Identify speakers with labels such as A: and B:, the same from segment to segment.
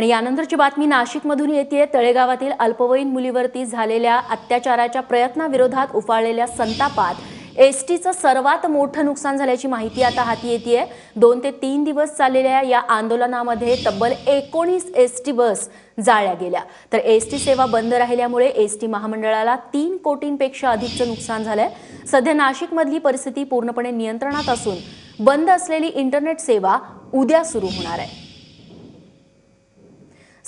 A: आणि यानंतरची बातमी नाशिकमधून येते तळेगावातील अल्पवयीन मुलीवरती झालेल्या अत्याचाराच्या प्रयत्नाविरोधात उफाळलेल्या संतापात एस टीचं सर्वात मोठं नुकसान झाल्याची माहिती आता हाती येते दोन ते तीन दिवस चाललेल्या या आंदोलनामध्ये तब्बल एकोणीस एस टी बस जाळल्या गेल्या. तर एस टी सेवा बंद राहिल्यामुळे एस टी महामंडळाला तीन कोटींपेक्षा अधिकचं नुकसान झालंय. सध्या नाशिकमधली परिस्थिती पूर्णपणे नियंत्रणात असून बंद असलेली इंटरनेट सेवा उद्या सुरू होणार आहे.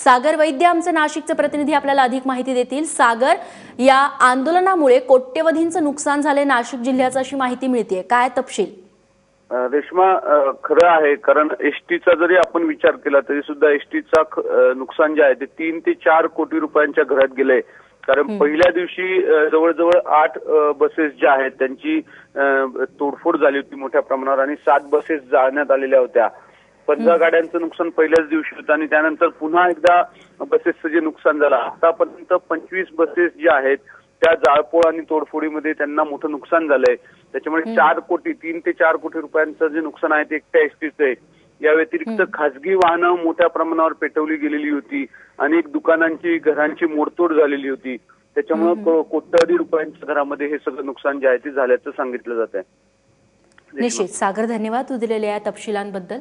A: सागर वैद्य आमचे नाशिकचे प्रतिनिधी आपल्याला अधिक माहिती देतील. सागर या आंदोलनामुळे कोट्यवधींचं नुकसान झालंय नाशिक जिल्ह्याचं अशी माहिती मिळते काय तपशील?
B: रेश्मा खरं आहे कारण एसटीचा जरी आपण विचार केला तरी सुद्धा एसटीचा नुकसान जे आहे ते तीन ते चार कोटी रुपयांच्या घरात गेलंय. कारण पहिल्या दिवशी जवळजवळ आठ बसेस ज्या आहेत त्यांची तोडफोड झाली होती मोठ्या प्रमाणावर आणि सात बसेस जाळण्यात आलेल्या होत्या. पंधरा गाड्यांचं नुकसान पहिल्याच दिवशी होतं आणि त्यानंतर पुन्हा एकदा बसेसचं जे नुकसान झालं आतापर्यंत पंचवीस बसेस ज्या आहेत त्या जाळपोळ आणि तोडफोडीमध्ये त्यांना मोठं नुकसान झालंय. त्याच्यामुळे चार कोटी तीन ते चार कोटी रुपयांचं जे नुकसान आहे ते एकट्या एसटीचं आहे. या व्यतिरिक्त खासगी वाहनं मोठ्या प्रमाणावर पेटवली गेलेली होती. अनेक दुकानांची घरांची मोडतोड झालेली होती. त्याच्यामुळे कोट्यवधी रुपयांच्या घरामध्ये हे सगळं नुकसान जे आहे ते झाल्याचं सांगितलं जात आहे
A: निश्चित. सागर धन्यवाद. तू दिलेल्या या तपशिलांबद्दल.